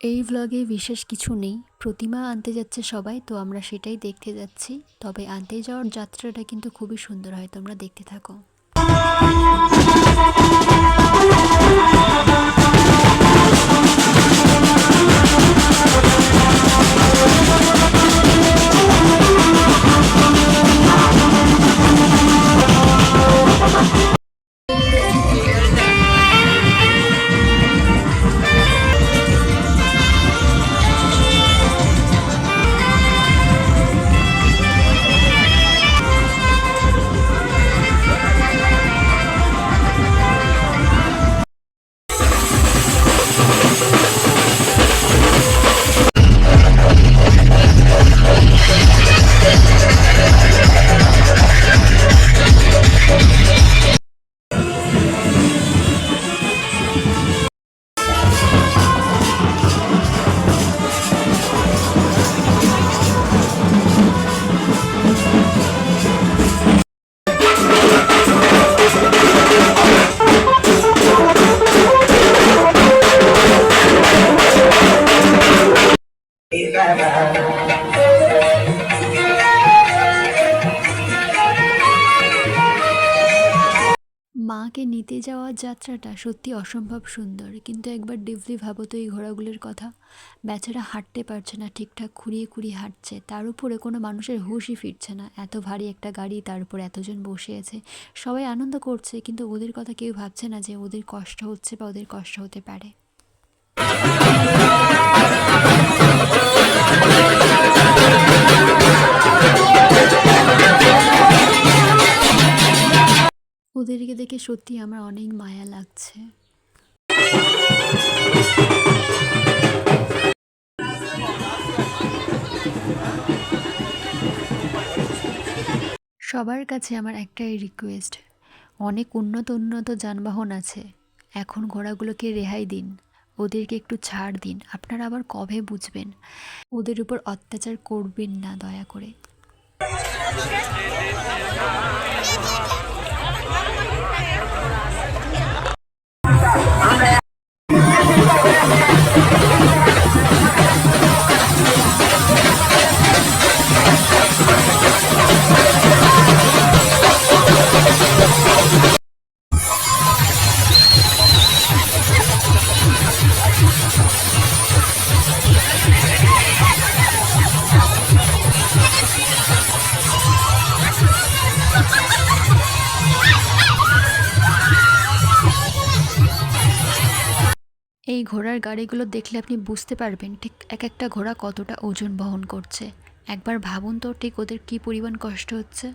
এই ভ্লগে বিশেষ কিছু নেই। প্রতিমা আনতে যাচ্ছে সবাই, তো আমরা সেটাই দেখতে যাচ্ছি। তবে আনতে যাওয়ার যাত্রাটা কিন্তু খুবই সুন্দর হয়, তোমরা দেখতে থাকো। মাকে নিতে যাওয়ার যাত্রাটা সত্যি অসম্ভব সুন্দর। কিন্তু একবার ডিপলি ভাবো তো এই ঘোড়াগুলোর কথা। বেচারা হাঁটতে পারছে না, ঠিকঠাক খুঁড়িয়ে খুঁড়িয়ে হাঁটছে। তার উপরে কোনো মানুষের হুঁশই ফিরছে না। এত ভারী একটা গাড়ি, তার উপর এতজন বসে আছে। সবাই আনন্দ করছে, কিন্তু ওদের কথা কেউ ভাবছে না যে ওদের কষ্ট হচ্ছে বা ওদের কষ্ট হতে পারে। ওদেরকে দেখে সত্যি আমার অনেক মায়া লাগছে। সবার কাছে আমার একটাই রিকোয়েস্ট অনেক উন্নত উন্নত যানবাহন আছে, এখন ঘোড়াগুলোকে রেহাই দিন, ওদেরকে একটু ছাড় দিন, আপনারা আবার কবে বুঝবেন? ওদের উপর অত্যাচার করবেন না দয়া করে। এই ঘোড়ার গাড়িগুলো দেখলে আপনি বুঝতে পারবেন ঠিক এক একটা ঘোড়া কতটা ওজন বহন করছে। একবার ভাবুন তো ঠিক ওদের কী পরিমাণ কষ্ট হচ্ছে।